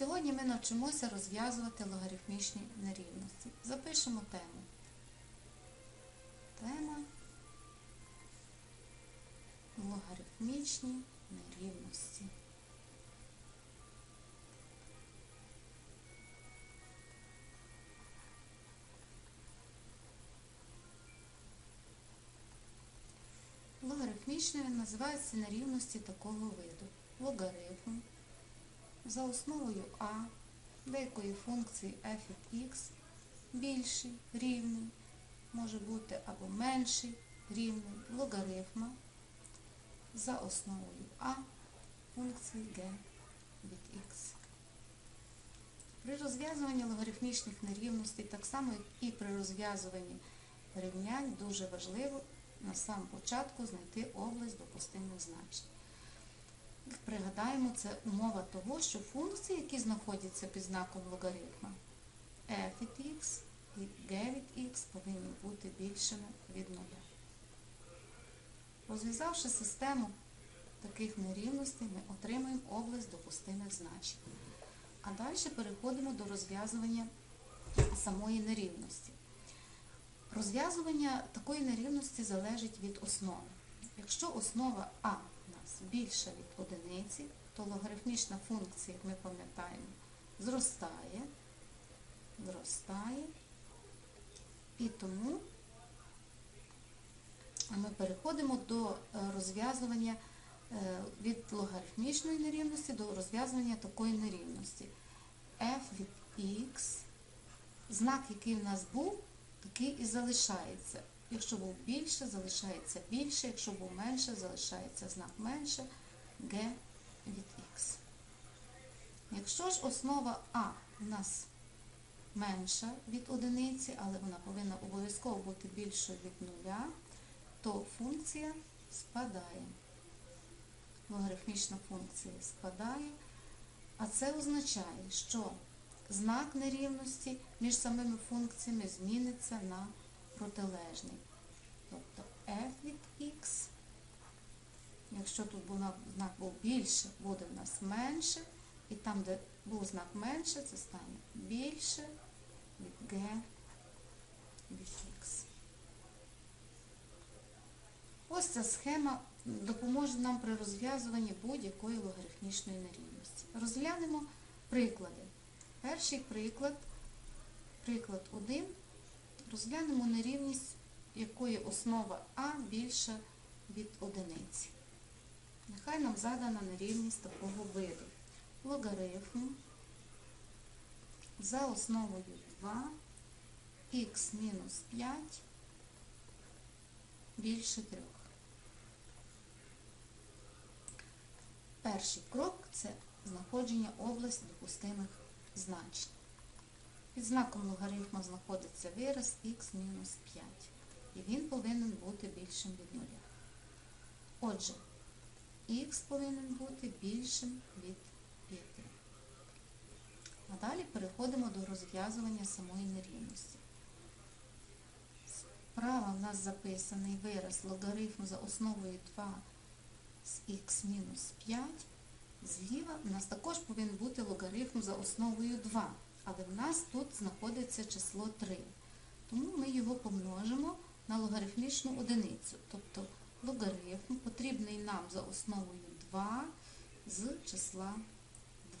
Сьогодні ми навчимося розв'язувати логарифмічні нерівності. Запишемо тему. Тема логарифмічні нерівності. Логарифмічними називаються нерівності такого виду. Логарифм за основою А деякої функції f від x більший, рівний, може бути або менший, рівний логарифма за основою А функції g від x. При розв'язуванні логарифмічних нерівностей, так само як і при розв'язуванні рівнянь, дуже важливо на самому початку знайти область допустимих значень. Пригадаємо, це умова того, що функції, які знаходяться під знаком логарифма, f від x і g від x повинні бути більшими від нуля. Розв'язавши систему таких нерівностей, ми отримаємо область допустимих значень. А далі переходимо до розв'язування самої нерівності. Розв'язування такої нерівності залежить від основи. Якщо основа А більша від одиниці, то логарифмічна функція, як ми пам'ятаємо, зростає, зростає, і тому ми переходимо до розв'язування від логарифмічної нерівності до розв'язування такої нерівності. f від x, знак, який в нас був, такий і залишається. Якщо був більше, залишається більше, якщо був менше, залишається знак менше g від x. Якщо ж основа А у нас менша від одиниці, але вона повинна обов'язково бути більшою від нуля, то функція спадає. Логарифмічна функція спадає, а це означає, що знак нерівності між самими функціями зміниться на протилежний. Тобто f від x, якщо тут був знак був більше, буде в нас менше, і там, де був знак менше, це стане більше від g від x. Ось ця схема допоможе нам при розв'язуванні будь-якої логарифмічної нерівності. Розглянемо приклади. Перший приклад, приклад 1, розглянемо нерівність, якої основа А більша від одиниці. Нехай нам задана нерівність такого виду. Логарифм за основою 2 х мінус 5 більше 3. Перший крок це знаходження області допустимих значень. Під знаком логарифму знаходиться вираз х мінус 5. І він повинен бути більшим від нуля. Отже, х повинен бути більшим від 5. А далі переходимо до розв'язування самої нерівності. Справа в нас записаний вираз логарифму за основою 2 з х мінус 5. Зліва у нас також повинен бути логарифм за основою 2, але в нас тут знаходиться число 3. Тому ми його помножимо на логарифмічну одиницю. Тобто логарифм потрібний нам за основою 2 з числа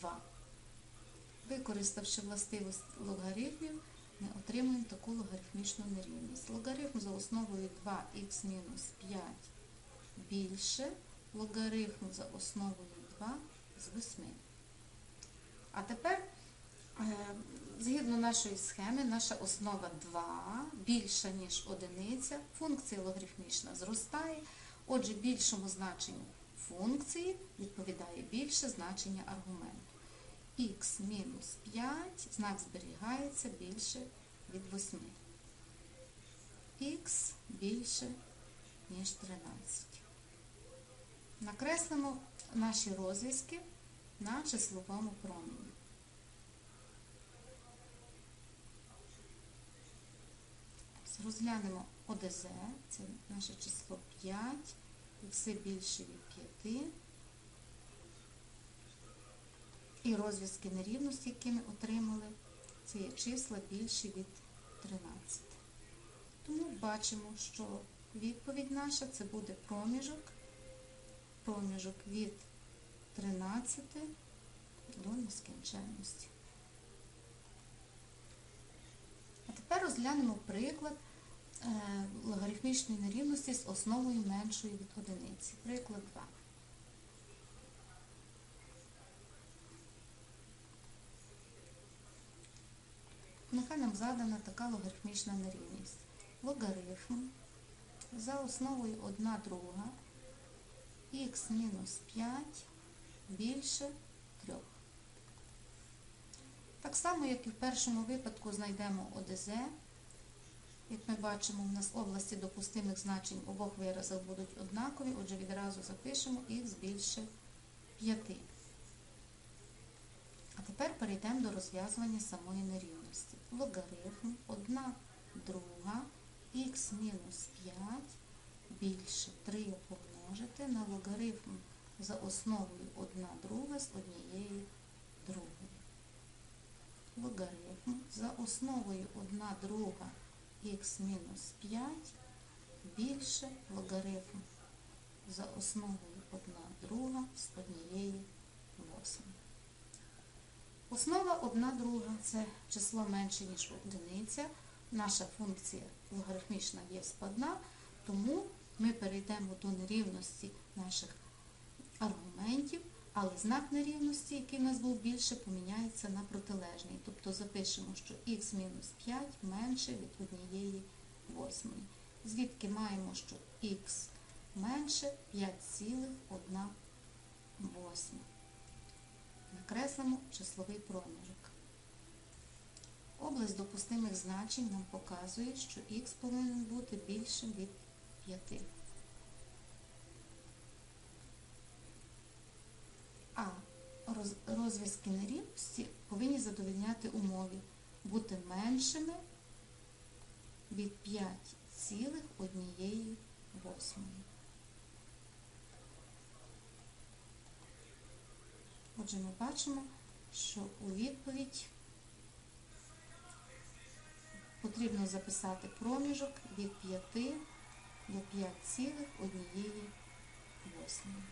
2. Використавши властивість логарифмів, ми отримуємо таку логарифмічну нерівність. Логарифм за основою 2х мінус 5 більше логарифм за основою 2 з 8. А тепер, згідно нашої схеми, наша основа 2 більша, ніж одиниця, функція логарифмічна зростає, отже, більшому значенню функції відповідає більше значення аргументу. х мінус 5, знак зберігається більше від 8. х більше, ніж 13. Накреслимо наші розв'язки на числовому промені. Розглянемо ОДЗ, це наше число 5, і все більше від 5. І розв'язки нерівності, які ми отримали, це є числа більші від 13. Тому бачимо, що відповідь наша це буде проміжок, проміжок від 13 до нескінченності. А тепер розглянемо приклад логарифмічної нерівності з основою меншою від одиниці. Приклад 2. Нехай нам задана така логарифмічна нерівність. Логарифм за основою 1 друга х мінус 5 більше 3. Так само, як і в першому випадку знайдемо ОДЗ. Як ми бачимо, у нас області допустимих значень в обох виразах будуть однакові, отже відразу запишемо х більше 5. А тепер перейдемо до розв'язування самої нерівності. Логарифм 1 друга х мінус 5 більше 3 помножити на логарифм за основою 1 друга з однієї другої. Логарифм за основою 1 друга х мінус 5 більше логарифм за основою 1 друга з однієї восьми. Основа 1 друга це число менше, ніж одиниця. Наша функція логарифмічна є складна, тому ми перейдемо до нерівності наших аргументів, але знак нерівності, який в нас був більше, поміняється на протилежний. Тобто запишемо, що х мінус 5 менше від однієї восьмої. Звідки маємо, що х менше 5,1 восьма. Накреслимо числовий проміжок. Область допустимих значень нам показує, що х повинен бути більшим від 5. А роз- розв'язки нерівності повинні задовольняти умові бути меншими від 5,1 восьмої. Отже, ми бачимо, що у відповідь потрібно записати проміжок від 5 до 5,1 восьмої.